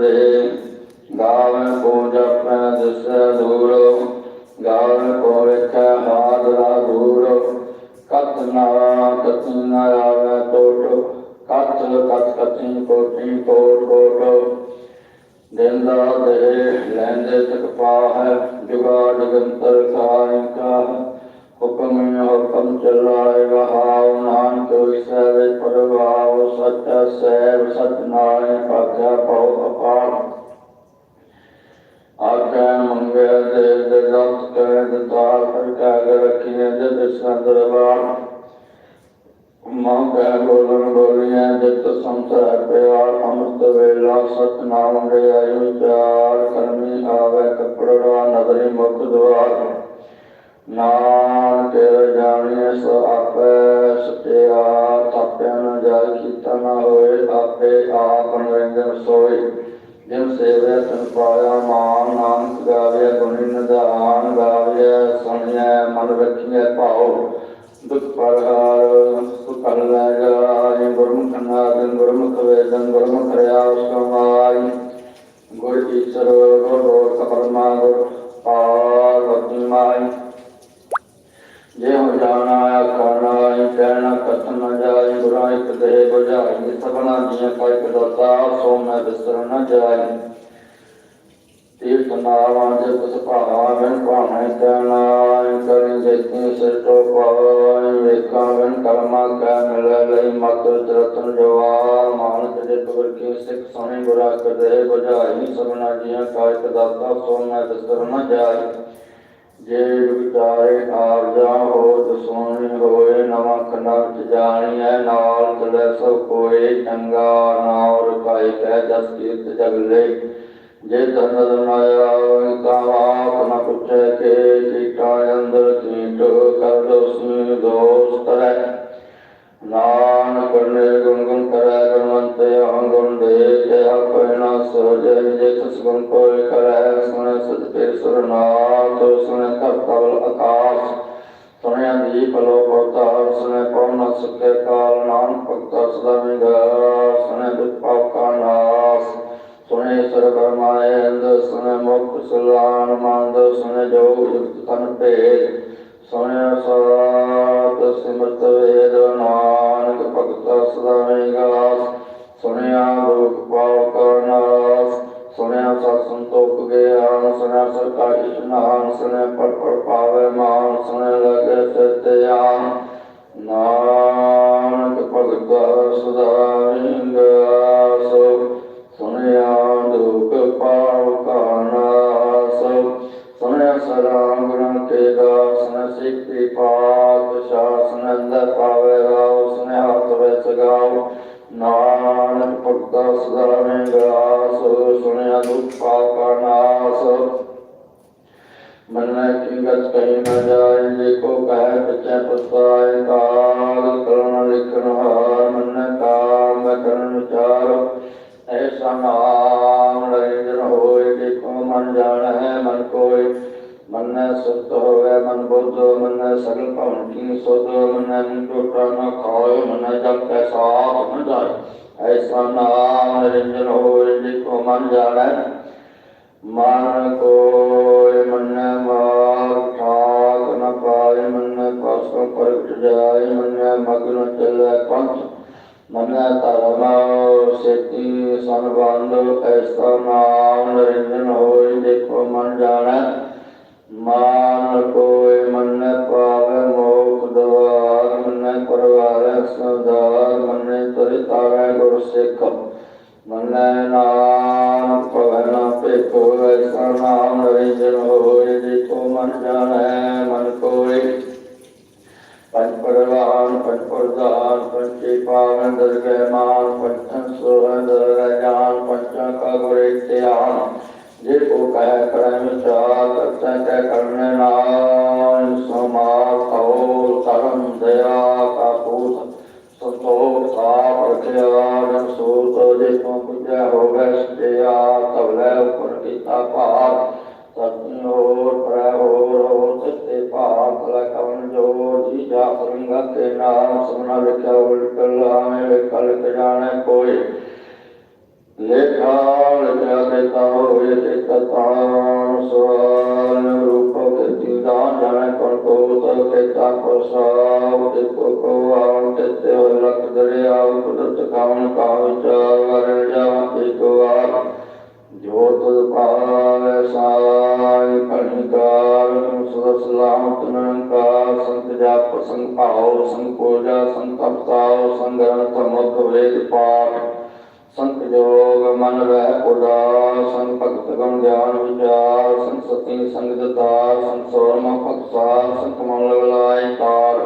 ਲੈ ਕਪੜਾ ਨਦਰੀ ਮੁਖ ਦੁਆਰ ਨਾਨਕ ਜਾਣੀਐ ਸੋ ਆਪੇ ਸਤਿਆ ਥਾਪਿਆ ਨ ਜਾਇ ਕੀਤਾ ਨ ਹੋਏ, ਆਪੇ ਆਪ ਨਿਰੰਜਨ ਸੋਈ ਜਿਨ ਸੇਵੈ ਤਨ ਪਾਇਆ ਮਾਨ, ਨਾਨਕ ਗਾਵੇ ਗੁਣੀ ਨਿਧਾਨ ਗਾਵੇ ਸੁਣਿਐ, ਮਨ ਰੱਖੀਐ ਭਾਉ। ਦੁਖ ਪਰਹਾਰ ਸੁਖ ਲੈ ਜਾਇ ਗੁਰਮੁਖ ਨਾਦਨ, ਗੁਰਮੁਖ ਵੇਦਨ, ਗੁਰਮੁਖ ਰਿਆ ਸਮਾਈ ਗੁਰ ਈਸ਼ਰ, ਗੁਰ ਗੁਰ ਕਪਰਮਾ ਗੁਰ ਪਾਰ ਵਤੀ ਮਾਈ ਜੇ ਹੋ ਜਾਣਾ ਆਖਣਾ ਕਹਿਣਾ ਕਥਨ ਨ ਜਾਈ ਬੁਰਾ ਇਕ ਦੇ ਬੁਝਾਈ, ਸਭਨਾ ਦੀਆਂ ਕੋਈ ਕਦਤਾ ਸੋ ਮੈਂ ਬਿਸਰ ਨ ਜਾਈ ਤੀਰਥ ਨਾਵਾਂ ਦੇ ਕੁਸ ਭਾਵਾ ਵਨ ਭਾਵੇਂ ਕਹਿਣਾ ਕਰੀ ਜੇਤੀ ਸਿਰ ਤੋਂ ਪਾਵਨ ਵੇਖਾਂ ਵਨ ਕਰਮਾ ਕੈ ਮਿਲੈ ਲਈ ਮਤ ਰਤਨ ਜਵਾਰ, ਮਾਨਕ ਦੇ ਪਵਰ ਕੀ ਸਿੱਖ ਸੋਨੇ ਬੁਰਾ ਕਦੇ ਬੁਝਾਈ ਸਭਨਾ ਦੀਆਂ ਕੋਈ ਕਦਤਾ ਸੋ ਮੈਂ ਬਿਸਰ ਨ ਜਾਈ ਜੇ ਵਿਚਾਰੇ ਆਪ ਜਾ ਹੋ ਦਸੋਣੀ ਹੋਏ, ਨਵਾਂ ਖੰਡਾ ਚ ਜਾਣੀਐ, ਨਾਲ ਚਲੇ ਸੋ ਕੋਏ, ਚੰਗਾ ਨਾਉ ਰਕਾਈ ਕਹਿ ਜਸ ਕੀਰਤ ਜਗ ਲੈ। ਜੇ ਧਨ ਦਨਾਇਆ ਤਾਂ ਆਪ ਨ ਪੁੱਛੇ ਕੇ ਚੀਟਾ ਅੰਦਰ ਚੀਟ ਕਰ ਦੋਸੀ ਦੋਸ ਕਰੈ। ਨਾਨਕ ਨੇ ਗੁਣ ਗੁਣ ਕਰੈ, ਗੁਣਵੰਤ ਅੰਗੁਣ ਦੇ ਜੇ ਆਪਣਾ ਸੋਜੈ ਜੇ ਤਿਸ ਗੁਣ ਕੋਈ ਕਰੈ ਸੁਣੇ ਸਤਿ ਸੁਰਨਾਥ ਸੁਣੇ ਧਰ ਕਵਲ ਆਕਾਸ਼, ਸੁਣਿਆ ਦੀਪ ਲੋਕ ਅਵਤਾਰ ਸੁਣੇ ਪਵਨ ਸੁਖੇ ਕਾਲ ਨਾਮ ਭਗਤਾ ਸਦਾ ਮਿਗਾ ਸੁਣੇ ਦੁਖ ਪਾਪ ਕਾ ਨਾਸ। ਸੁਣੇ ਸਰ ਬਰਮਾਏ ਅੰਦ ਸੁਲਾਨ ਮੰਦ ਸੁਣੇ ਜੋਗ, ਜੁਗਤ, ਤਨ, ਭੇਦ। ਸੁਣਿਆ ਸਾਤ ਸਿਮਰਤ, ਵੇਦ, ਨਾਨਕ, ਭਗਤਾ, ਸਦਾ ਮਿਗਾਸ ਸੁਣਿਆ ਦੁਖ ਪਾਪ ਕਾ ਨਾਸ। ਸਤ ਸੰਤੋਖ ਗਿਆਨ ਸੁਣਿਆ ਸਰਕਾਰ ਇਸ਼ਨਾਨ ਸੁਣਿਆ ਪਰ ਪਰ ਪਾਵੇ ਮਾਨ ਸੁਣਿਆ ਲਗੇ ਸਤਿਆਨ ਨਾਨਕ ਭਗਤਾ, ਸਦਾ ਮਿਗਾਸ ਸੁਣਿਆ ਦੁਖ ਪਾਪ ਕਾ ਨਾਸ ਸੁਣਿਆ ਸਰਾਮ ਗੁਣ ਕੇ ਦਾਸਨ ਸਿੱਖੀ ਪਾਤ ਸ਼ਾਸਨ ਅੰਦਰ ਪਾਵੇ ਰਾਉ ਸੁਣਿਆ ਹੱਥ ਵਿੱਚ ਗਾਉ ਨਾਨਕ ਭਗਤਾ ਸਦਾ ਨੇ ਗਾਸ ਸੁਣਿਆ ਦੁਖ ਪਾਪ ਕਾ ਨਾਸ ਮਨ ਕੀ ਗਤ ਕਹੀ ਨ ਜਾਏ ਜੇ ਕੋ ਕਹਿ ਪਿਛੈ ਪਛਤਾਏ ਕਾਲ ਕਰਣ ਲਿਖਣ ਹਾਰ ਮਨ ਕਾਮ ਮੈਂ ਕਰਨ ਵਿਚਾਰ ਐਸਾ ਨਾਮ ਨਰਿੰਦਰ ਹੋਏ, ਦੇਖੋ ਮਨ ਜਾਣੈ, ਮਨ ਕੋਈ ਮਨ ਸੁਤ ਹੋਵੇ, ਮਨ ਬੁੱਧ, ਮਨ ਸਗਲ ਭਵਨ ਕੀ ਸੁਧ, ਮਨ ਟੋਟਾ ਨ ਖਾਏ, ਮਨ ਜਪ ਕੈ ਸਾਥ ਮਨ ਜਾਏ। ਐਸਾ ਨਾਮ ਨਰਿੰਦਰ ਹੋਏ, ਦੇਖੋ ਮਨ ਜਾਣੈ। ਮਨ ਕੋਇ ਮਨ ਮਾਰ ਠਾਕ ਨ ਪਾਏ, ਮਨ ਪਾਸੋਂ ਪ੍ਰਗਟ ਜਾਏ, ਮਨ ਮਗਨ ਚੱਲੇ ਪੰਥ ਮਨ ਧਰਮ ਸੇਤੀ ਸੰਬੰਧ, ਐਸਾ ਨਾਮ ਨਰਿੰਦਨ ਹੋਇ, ਦੇਖੋ ਮਨ ਜਾਣੈ। ਮਾਨ ਕੋਇ ਮਨ ਪਾਵੈ, ਮੋਖ ਦਵਾਰ ਮਨ ਪਰਵਾਰ ਸਦਾ ਮਨ ਤਰਿਤਾਵੈ ਗੁਰ ਸਿੱਖ। ਮਨੈ ਨਾਮ ਪਵਨ ਪੇਖੋ ਐਸਾ ਨਾਮ ਨਰਿੰਦਨ ਹੋਇ, ਦੇਖੋ ਮਨ ਜਾਣੈ ਮਨ ਕੋਇ। ਪੰਜ ਪਰਵਾਨ ਪੰਜ ਪਰਦਾਨ ਪੰਚੇ ਪਾਵਨ ਦਰਗਹਿ ਮਾਨ ਪੰਚਨ ਸੋਹਨ ਦਰਗਹਿ ਜਾਨ ਪੰਚਾਂ ਕਾ ਗੁਰੇ ਧਿਆਨ ਜੇ ਕੋ ਕਹਿ ਕਰੈ ਵਿਚਾਰ ਕਰਤਾ ਕਹਿ ਕਰਨੇ ਨਾਮ ਸਮਾਰ ਕਉ ਧਰਮ ਦਇਆ ਕਾ ਪੂਤ ਸੰਤੋਖ ਸਾਪ ਰਖਿਆ ਜਨ ਸੂਤ ਜੇ ਕੋ ਪੁਜੈ ਹੋਵੇ ਸਤਿਆ ਤਵਲੇ ਉਪਰ ਕੀਤਾ ਭਾਰ ਸਤਿ ਹੋਰ ਪ੍ਰੈ ਹੋਰ ਹੋਰ ਸਤੇ ਭਾਰ ਤਲਾ ਕਵਨ ਜੋਰ ਜੀ ਜਾ ਸਰੰਗਾ ਤੇ ਨਾਮ ਸੁਨਾ ਲਿਖਿਆ ਉਲਟ ਲਾਵੇਂ ਕਲ ਤੇ ਜਾਣੈ ਕੋਈ। ਲੇਖਾ ਲਿਖਿਆ ਦੇਤਾ ਹੋਏ ਤੇ ਤਤਾਂ ਸਵਾਲ ਰੂਪ ਕੇ ਦਾਨ ਜਾਣੈ ਕੋਣ ਕੋ ਤਲ ਕੇ ਤਾ ਪ੍ਰਸਾਵ ਤੇ ਕੋ ਕੋ ਆਉ ਤੇ ਤੇ ਲਖ ਦਰਿਆ, ਕੁਦਰਤ ਕਾਵਨ ਕਾ ਵਿਚਾਰ ਵਰ ਜਾਵਾਂ ਤੇ ਕੋ ਆ ਜੋ ਤੁਧ ਭਾਵੈ ਸਾਈ ਕਣਿਕਾਰ ਸੁਧ ਸਲਾਮਤ ਨਿਰੰਕਾਰ ਸੰਤ ਜਾਪ ਸੰਗ ਭਾਉ ਸੰਗ ਪੂਜਾ ਸੰਗ ਤਪਤਾਉ ਸੰਗ ਗ੍ਰੰਥ ਮੁਖ ਵੇਦ ਪਾਠ ਸੰਤ ਜੋਗ ਮਨ ਰਹਿ ਪੁਰਾ ਸੰਗ ਭਗਤ ਗਣ ਗਿਆਨ ਵਿਚਾਰ ਸੰਗ ਸਤੀ ਸੰਗ ਦਤਾਰ ਸੰਗ ਸੋਰਮ ਭਗਸਾਰ ਸੰਗ ਮਨ ਲਗਲਾਈ ਤਾਰ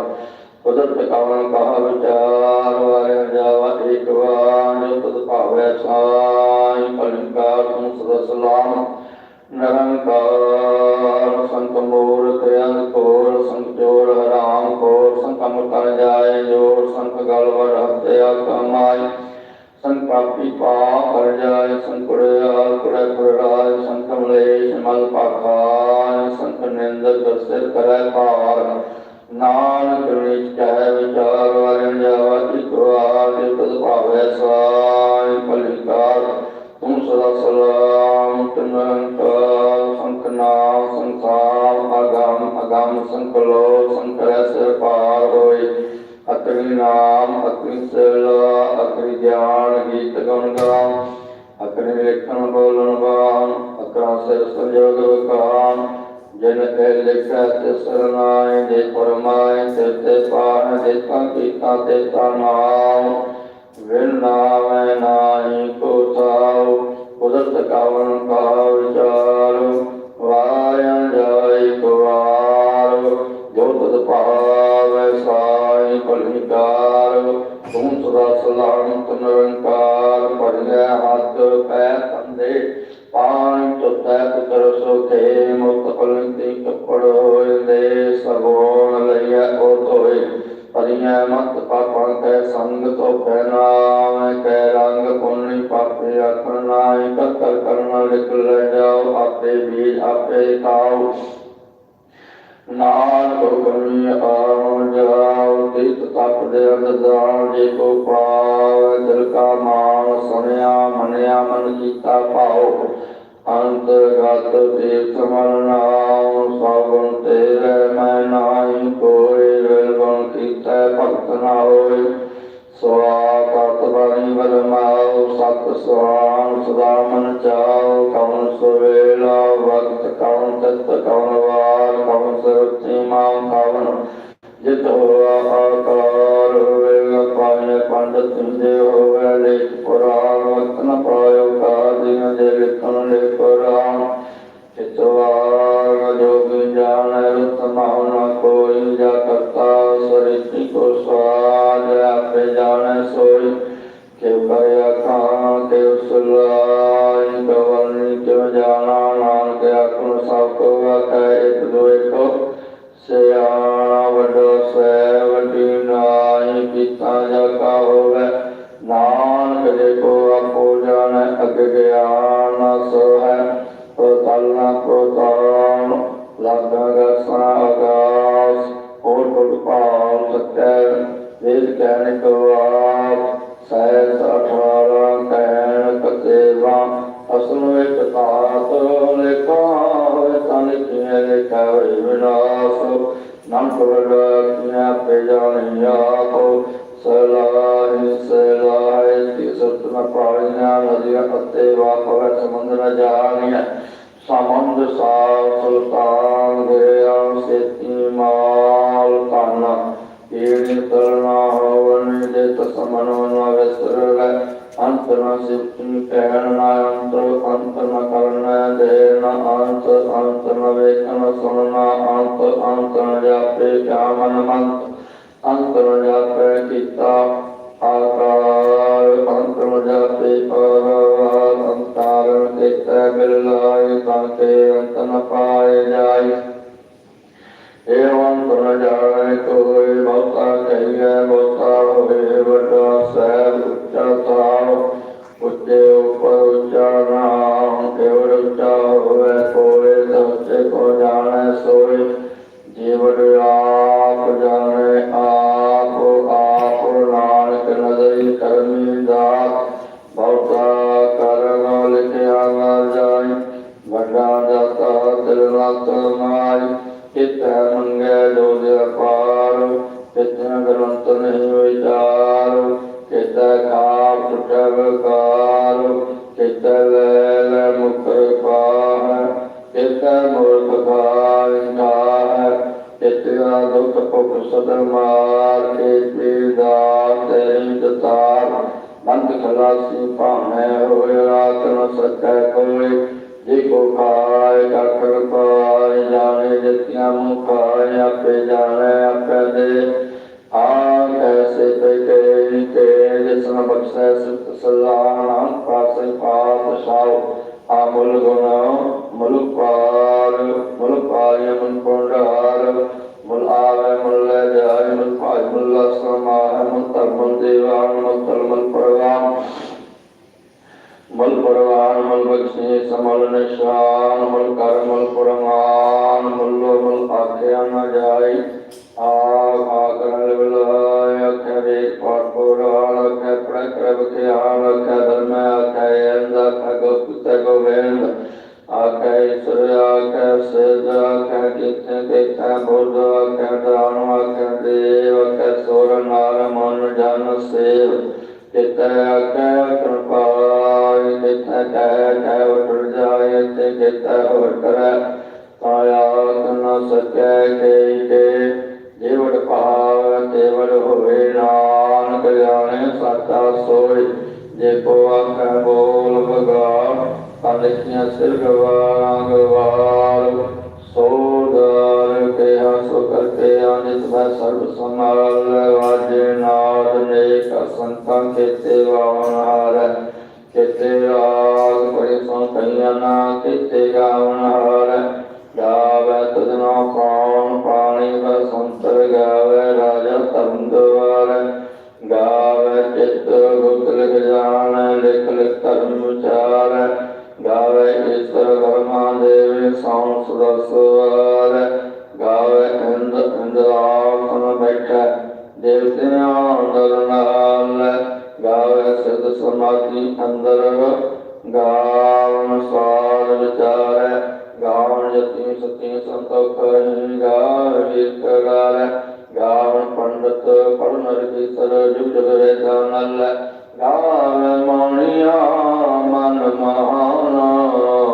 ਕੁਦਰਤ ਕਾਵਨ ਕਹਾ ਵਿਚਾਰ ਵਾਰੇ ਜਾਵਾ ਏਕ ਵਾਰ ਜੋ ਤੁਧ ਭਾਵੈ ਸਾਈ ਕਲਿਕਾਰ ਤੁਮ ਸਦਾ ਸਲਾਮ। ਨਿਰੰਕਾਰ ਸੰਤ ਮੂਰਤ ਅੰਗ ਕੋਰ ਸੰਤ ਜੋੜ ਹਰਾਮ ਕੋਰ ਸੰਤ ਅਮਰ ਕਰ ਜਾਏ ਜੋੜ ਸੰਤ ਗਲ ਵਰ ਹਤਿਆ ਕਮਾਈ ਸੰਤ ਪਾਪੀ ਪਾਪ ਲਿਖੈ ਤੇ ਸਰਨਾਏ ਦੇ ਪਰਮਾਏ ਤੇ ਤੇ ਪਾਣ ਦੇ ਤਾਂ ਕੀਤਾ ਤੇ ਤਾ ਨਾਮ ਵਿਨ ਨਾਮੈ ਨਾਹੀ ਕੋ ਤਾਉ ਕੁਦਰਤ ਕਾਵਨ ਕਾ ਵਿਚਾਰ। ਵਾਰਿਆ ਜਾਈ ਕੁਵਾਰ, ਜੋ ਤਦ ਭਾਵੈ ਸਾਈ ਭਲਿਕਾਰ ਤੂੰ ਸਦਾ ਸਲਾਮਤ ਨਿਰੰਕਾਰ ਪੜਿਆ ਹੱਥ ਪੈ ਤੰਦੇ ਪਾਣ ਤੁਤੈ ਪੁੱਤਰ ਸੁਖੇ ਮੁਕਤ ਪਲੰਤੀ ਕੱਪੜ ਹੋਏ ਦੇ ਸਗੋਣ ਲਈਐ ਕੋ ਧੋਏ ਪਰਿਐ ਮਤ ਪਾਪਾਂ ਕੈ ਸੰਗ ਤੋ ਨਾਮ ਕੈ ਰੰਗ ਪੁੰਨੀ ਪਾਪੇ ਆਖਣ ਨਾਇ ਕਤਲ ਕਰਨ ਲਿਖ ਲੈ ਜਾਓ, ਆਪੇ ਬੀਜ ਆਪੇ ਹੁਕਮੀ ਆਉ ਜਾਉ ਤਿਤ ਤਪ ਦੇ ਅੰਦਾਨ ਜੇ ਕੋ ਪਾਵ, ਦਿਲ ਕਾ ਮਾਨ ਸੁਣਿਆ, ਮੰਨਿਆ, ਮਨ ਕੀਤਾ ਭਾਉ। ਅੰਤ ਗਤ ਤੀਰਥ ਮਨ ਸਭਨ ਤੇਰੇ ਮੈਂ ਨਾਹੀ ਕੋਈ ਵਿਲ ਕੀਤਾ ਭਗਤ ਨਾ ਹੋਏ। ਸਵਾਗਤ ਬਾਣੀ ਬਰਮਾਉ ਸਤ ਸੁਆਨ ਸਦਾ ਮਨ ਚਾਉ ਕਵਨ ਸੁਵੇਲਾ ਵਕਤ ਕਵਨ ਤਤ ਕਵਨ ਵਾਰ ਕਵਨ ਸਰਤੀ ਮਾਨ ਕਵਨ ਜਿਤ ਹੋਆ ਆਕਾਰ, ਹੋਵੇਗਾ ਪਾਣੇ ਪੰਡਤ ਤੁੰਦੇ ਹੋਵੇ, ਲੇਖ ਪੁਰਾਣ ਵਕਤ ਨ ਪਾਇਓ ਕਾਦੀਆਂ ਦੇ ਲਿਖਣ ਲੈ ਪੁਰਾਣ। ਚਿਤਵਾਰ ਜੋਗ ਜਾਣੈ ਰੁਤ ਮਾਉ ਕੋਈ ਜਾ ਕਰਤਾ ਸਰਿਤੀ ਕੋ ਸਵਾਦ ਆਪੇ ਜਾਣੈ ਸੋਈ। ਕਿਉ ਕਰਿਆ ਖਾਂ ਤੇ ਸੁਲਾਈ ਕਵਨ ਕਿਉ ਜਾਣਾ ਨਾਨਕ ਆਖਣ ਸਭ ਕੋ ਆਖੈ, ਇਕ ਦੋ ਤਸਮਨ ਨ ਵਿਸਰੈ ਅੰਤ ਨ ਸਿਫਤਿ ਕਹਿਣ ਨ ਅੰਤ ਅੰਤ ਨ ਕਰਨ ਦੇਣ ਅੰਤ ਅੰਤ ਨ ਵੇਖਣ ਸੁਣਨਾ ਅੰਤ ਅੰਤ ਨ ਜਾਪੇ ਕਿਆ ਮਨ ਮੰਤ ਅੰਤ ਨ ਜਾਪੇ ਏਵੰ ਤੁਨ ਜਾਣੈ ਕੋਈ ਬਹੁਤਾ ਕਹੀਐ ਬਹੁਤਾ ਹੋਏ ਵੱਡਾ ਸਹਿਬ ਉੱਚਾ ਥਾਵ ਉੱਚੇ ਉਪਰ ਉੱਚਾ ਨਾਮ ਕੇਵਲ ਉੱਚਾ ਹੋਵੇ ਕੋਏ ਸੱਚੇ ਕੋ ਜਾਣੈ ਸੋਏ ਜੀਵਨ ਆਪ ਜਾਣੈ ਆਪ ਆਪ ਨਾਨਕ ਨਦਰੀ ਕਰਮੀ ਦਾਤ ਬਹੁਤਾ ਕਰਮ ਲਿਖਿਆ ਨਾ ਜਾਈ ਵੱਡਾ ਦਾਤਾ ਦਿਲ ਨਤ ਮਾਈ ਕਿਤੈ ਮੰਗੈ ਜੋਦ ਅਪਾਰ ਕਿਤੈ ਗਰੰਤ ਨਹੀਂ ਵਿਚਾਰ ਕਿਤੈ ਖਾਪ ਟੁਟੈ ਵਿਕਾਰ ਕਿਤੈ ਲੈ ਲੈ ਪਾਹ ਕਿਤੈ ਮੂਰਖ ਖਾਇ ਖਾਹ ਕਿਤੈ ਦੁਖ ਭੁਖ ਸਦਰ ਮਾਰ ਕੇ ਪੀੜਾ ਤੇਰੀ ਦਤਾਰ ਬੰਦ ਖਲਾਸੀ ਭਾਵੇਂ ਹੋਏ ਰਾਤ ਨ ਸਕੈ ਕੋਈ ਜੇ ਕੋ ਖਾਏ ਕਖਰ ਪਾਏ ਜਾਣੇ ਜਤਿਆਂ ਮੁਖ ਖਾਏ ਆਪੇ ਜਾਣੇ, ਆਪੇ ਦੇ। ਆ ਕੈਸੇ ਤੇ ਕੇ ਕੇ ਜਿਸ ਨ ਬਖਸ਼ੈ ਸਿਫਤ ਸਲਾਹ ਨਾਮ ਪਾਸੇ ਪਾਤ ਸਾਉ ਆ ਮੁਲ ਗੁਣ, ਮੁਲ ਪਾਰ ਮੁਲ ਪਾਰਿ ਮਨ ਪੁੰਡਾਰ ਮੁਲ ਆਵੇ ਮਲ ਬਖਸ਼ੇ ਸਾਚਾ ਸੋਈ ਜੇ ਕੋ ਆਖੈ ਬੋਲ ਬਗਾੜ ਤਾਂ ਲਿਖੀਆਂ ਸਿਰ ਗਵਾਰਾਂ ਗਵਾਰ ਸੋਦਰ ਕੇ ਹਸੋ ਕਰਕੇ ਅਨਿਤ ਮੈਂ ਸਰਬ ਸੰਭਾਲ। ਵਾਜੇ ਨਾਦ ਨੇਕ ਸੰਤਾਂ, ਕੀਤੇ ਵਾਵਨਾਰ ਕੀਤੇ ਰਾਗ ਬੜੇ ਸੋ ਕਈਆਂ ਨਾ ਕੀਤੇ ਗਾਵਨਾਰ ਗਾਵੇ ਤਦਨੋ ਕੌਣ, ਪਾਣੀ ਬਸੰਤਰ ਗਾਵੇ, ਰਾਜਾ ਤਰੰਦਵਾਰ ਗਾਵੇ ਚਿੱਤ ਗੁਪਤ ਲਿਖ ਜਾਣ, ਲਿਖ ਵਿਚਾਰ। ਗਾਵੇ ਈਸ਼ਵਰ ਬਰਮਾ ਦੇਵ ਸੌਂ ਸੁਦਸਵਾਰ ਗਾਵੇ ਇੰਦ ਇੰਦਰਾਸਨ ਬੈਠੈ ਦੇਵਤਿਆਂ ਅੰਦਰ ਨਾਲ ਗਾਵੇ ਸਿਧ ਸਮਾਧੀ ਅੰਦਰ ਗਾਵਨ ਸਾਰ ਵਿਚਾਰੈ। ਗਾਵਨ ਜਤੀ ਸਤੀ ਸੰਤੋਖ ਗਾਵੇ ਕਰਾਰੈ ਸਰ ਜੁਗ ਜਗ ਰਹਿ ਗਾਵੇ ਮੋਣੀਆ ਮਨ ਮਹਾਨਾ।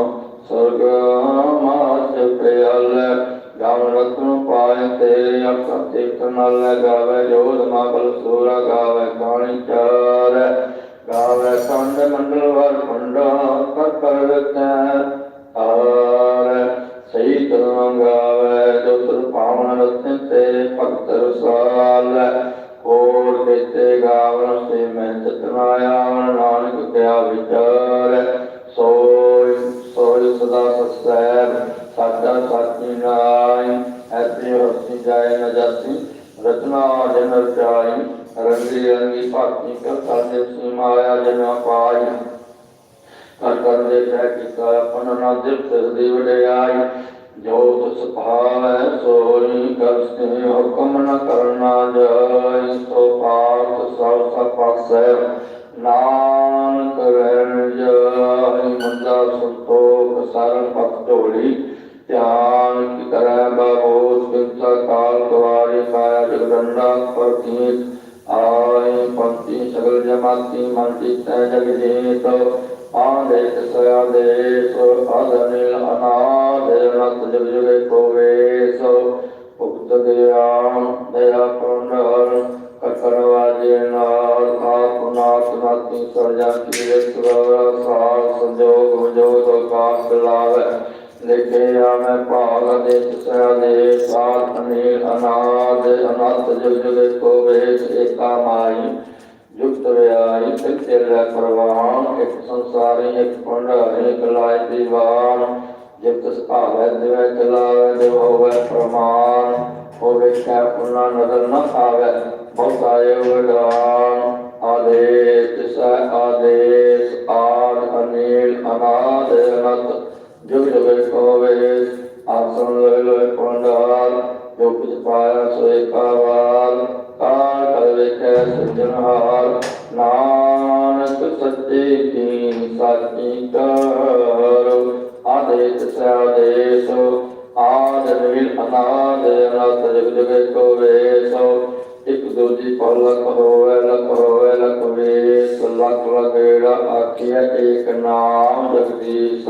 ਜਾਸੀ ਜਨ ਰਚਾਈ ਰੰਗੀ ਰੰਗੀ ਭਾਤੀ ਕਰ ਸਾਡੇ ਸੀ ਪਾਈ ਕਰ ਕਰ ਦੇ ਕਹਿ ਕੀਤਾ ਆਪਨ ਨਾ ਦਿਲ ਦੀ ਵਡਿਆਈ ਜੋ ਤਿਸ ਭਾਵੈ ਸੋਈ ਕਰਤੇ ਹੁਕਮ ਨ ਕਰਨਾ ਜਾਈ ਸੋ ਪਾਤ ਸਭ ਸਭ ਪਾਸੈ ਨਾਨਕ ਰਹਿਣ ਜਾਈ ਮੰਦਾ ਸੰਤੋਖ ਸਾਰਨ ਪਤ ਢੋਲੀ ਧਿਆਨ ਕੀ ਕਰੈ ਬਾਬੋਧ ਕਿੰਸਾ ਕਾਲ ਕੁਵਾਰੀ ਕਾਇਆ ਜਗਦੰਡਾ ਪ੍ਰਤੀਤ ਆਏ ਪੰਥੀ ਸਗਲ ਜਮਾਤੀ ਮਨ ਚਿਤੈ ਜਗ ਜੀਤ। ਆਦੇਸ ਸਆਦੇਸ ਆਦਨਿਲ ਅਨਾਦ, ਅਨੰਤ ਜਗ ਜਗੇ ਕੋਵੇਸ ਉਕਤ ਗਿਆਨ ਦਇਆ ਪੁੰਡਰ ਕਕਰ ਵਾਜੇ ਨਾਲ ਆਪ ਨਾਥ ਨਾਤੀ ਸਰਜਾ ਕੀ ਵਿਸਵਰ ਸਾਰ ਸੰਜੋਗ ਵਜੋਦ ਕਾਮ ਬਿਲਾਵੇ ਲਿਖੇ ਆਵੇਂ ਭਾਗ ਦੇ ਤਿਸਰਾ ਦੇ ਸਾਧ ਅਨੀਲ ਅਨਾਦ, ਅਨੰਤ ਜਗ ਜਗੇ ਕੋਵੇਸ ਏਕਾ ਮਾਈ ਯੁਕਤ ਵਿਆਈ ਸਿੱਤੇ ਲੈ ਪਰਵਾਨ, ਇੱਕ ਸੰਸਾਰੀ, ਇੱਕ ਭੰਡਾਰੀ, ਇੱਕ ਲਾਇ ਦੀਵਾਨ ਜਿਤ ਤਿਸ ਭਾਵੈ ਦਿਵੈ ਚਲਾਵੇ, ਦਿਵ ਹੋਵੇ ਪ੍ਰਮਾਨ ਹੋਵੇ ਕੈ ਪੁਨਾ ਨਦਰ ਨ ਆਵੇ ਬਹੁਤ ਆਏ ਵਡਾਨ ਆਦੇਸ, ਤਿਸੈ ਆਦੇਸ, ਆਦ, ਅਨੀਲ, ਅਨਾਦ, ਅਨੰਤ ਜੁਗ ਜੁਗ ਕੋਵੇ ਆਸਨ ਲੋਇ ਲੋਇ ਪੰਡਾਲ ਜੋ ਕੁਝ ਪਾਇਆ ਸੋਏ ਕਾਵਾਲ ਕਾਲ ਕਲ ਵੇਖੈ ਸਿਰਜਣਹਾਰ ਨਾਨਕ ਸੱਚੇ ਕੀ ਸਾਚੀ ਕਰ ਆਦੇਸ ਸਾਦੇਸ ਆਦ ਨਿਲ ਅਨਾਦ ਅਨੰਤ ਜਗ ਜਗ ਕੋਵੇ ਸੋ ਇਕ ਦੂਜੀ ਪਲ ਲਖ ਹੋਵੇ ਲਖ ਹੋਵੇ ਲਖ ਵੇਸ ਲਖ ਲਗੇੜਾ ਆਖਿਆ ਏਕ ਨਾਮ ਜਗਦੀਸ਼।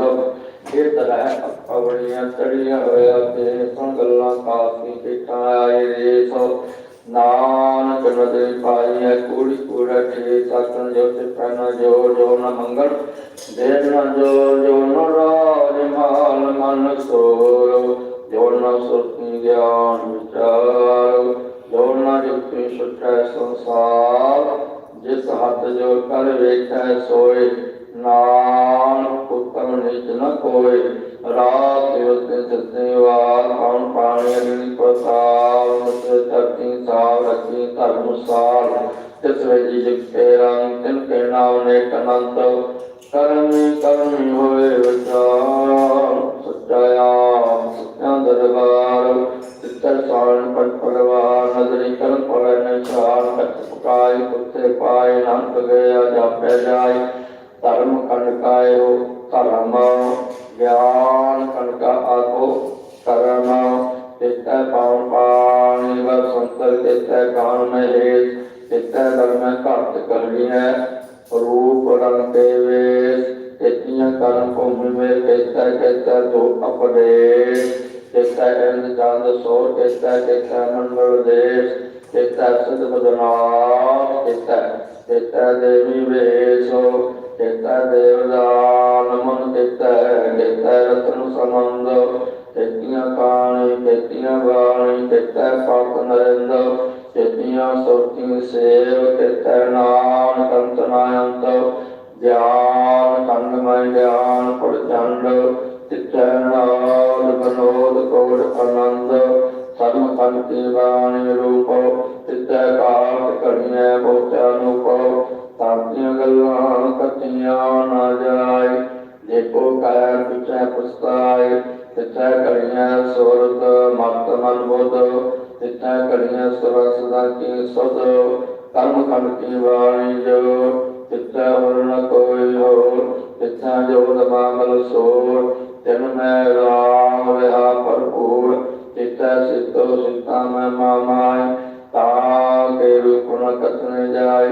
ਇਹ ਤਰ੍ਹਾਂ ਅਵੜੀਆਂ ਤੜੀਆਂ ਹੋਇਆ ਤੇ ਸੰਗਲਾਂ ਕਾਫੀ ਪਿਠਾ ਆਏ ਸੋ ਨਾਨਕ ਨਦੇ ਪਾਈਐ ਕੂੜੀ ਕੂੜਾ ਠੇ ਸਤਨ ਜੋ ਤੇ ਪੈਨਾ ਜੋ ਜੋ ਨ ਮੰਗਲ ਦੇ ਨ ਜੋ ਜੋ ਨ ਰਾਜ ਮਾਲ ਮਨ ਸੋਰ ਜੋ ਨ ਸੁਰਤੀ ਗਿਆਨ ਵਿਚਾਰ ਜੋ ਨ ਜੁਗਤੀ ਸੁਟੈ ਸੰਸਾਰ ਜਿਸ ਹੱਥ ਜੋ ਕਰ ਵੇਖੈ ਸੋਏ ਨਾਨਕ ਉਤਮ ਨਿਚ ਨ ਕੋਇ ਰਾਤ ਉਤੇ ਸਤੇ ਵਾਰ ਕੌਣ ਪਾਣੀ ਅਗਨੀ ਪ੍ਰਸਾਦ ਮੁਸੇ ਧਰਤੀ ਸਾਵ ਰਚੀ ਧਰਮ ਸਾਲ ਤਿਸ ਵੇਜੀ ਜਿਕੇ ਰੰਗ ਤਿਨ ਕੇ ਨਾਮ ਨੇ ਅਨੰਤ। ਕਰਮੀ ਕਰਮੀ ਹੋਏ ਵਿਚਾਰ ਸਚਾਇਆ ਸਤਿਆਂ ਦਰਬਾਰ। ਤਿੱਤਰ ਸਾਣ ਪਟ ਪਰਵਾਰ ਨਜ਼ਰੀ ਕਰਨ ਪਵੇ ਨਿਸ਼ਾਨ ਕਤ ਪਕਾਈ ਕੁੱਤੇ ਪਾਏ ਨੰਤ ਗਿਆ ਜਾਪੈ ਜਾਈ ਧਰਮ ਕਣਕਾਇਓ ਧਰਮ ਗਿਆਨ ਕਣਕਾ ਆਕੋ ਕਰਮ ਤਿਤੈ ਪਾਉ ਪਾਣੀ ਵਰ ਸੰਤਰ ਤਿਤੈ ਗਾਨ ਮਹੇਸ਼ ਤਿਤੈ ਧਰਮ ਘਟ ਕਰਨੀ ਹੈ ਰੂਪ ਰੰਗ ਦੇ ਵੇਸ ਤਿਤੀਆਂ ਕਰਮ ਭੂਮਿ ਮੇ ਤਿਤੈ ਤਿਤੈ ਦੋ ਅਪਦੇ ਤਿਤੈ ਇੰਦ ਚੰਦ ਸੋ ਤਿਤੈ ਤਿਤੈ ਮੰਡਲ ਦੇਸ਼ ਤਿਤੈ ਸਿਧ ਬਦਨਾ ਤਿਤੈ ਤਿਤੈ ਦੇਵੀ ਵੇਸੋ ਸੰਬੰਧ ਚੇਤੀਆਂ ਕਾਣੀ ਚੇਤੀਆਂ ਬਾਣੀ ਚੇਤਾ ਪਾਪ ਨਰਿੰਦ ਸਿੱਤਾ ਮੈਂ ਮਾਮਾਇ ਤਾ ਕੇ ਰੂਪ ਨ ਜਾਏ,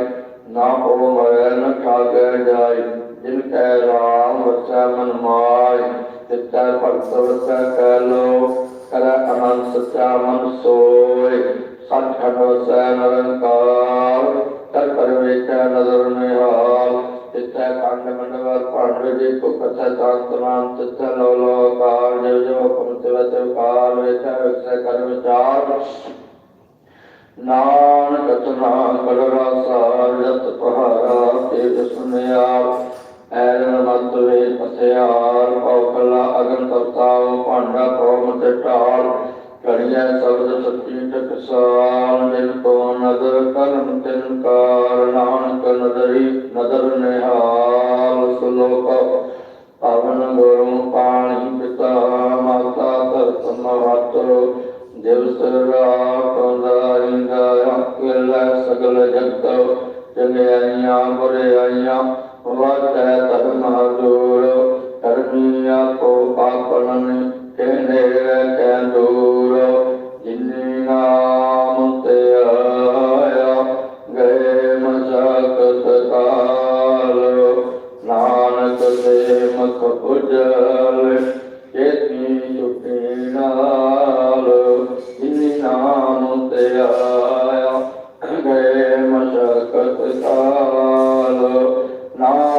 ਨਾ ਹੋ ਮਰੈ ਨ ਠਾਗੈ ਜਾਇ ਜਿਨ ਕੈ ਰਾਮ ਵਸੈ ਮਨ ਮਾਇ ਤਿਤੈ ਭਗਤ ਵਸੈ ਕੈ ਲੋ ਕਰੈ ਅਨੰਤ ਸਚਾ ਮਨ ਸੋਇ ਨਾਨਕ ਤਨਾ ਕਲ ਰਾਸਾ ਜਤ ਪਹਾਰਾ ਤੇਜ ਸੁਨਿਆ, ਐਰਨ ਮਤ ਵੇ ਪਥਿਆਰ ਪਉ ਕਲਾ ਅਗਨ ਤਪਤਾਉ ਭਾਂਡਾ ਪਉ ਮਤ ਢਾਲ ਕੜੀਐ ਸ਼ਬਦ ਸੱਚੀ ਟਕਸਾਲ ਦਿਲ ਕੋ ਨਦਰ ਕਰਮ ਤਿਨ ਕਾਰ, ਨਾਨਕ ਨਦਰੀ ਨਦਰ ਨਿਹਾਲ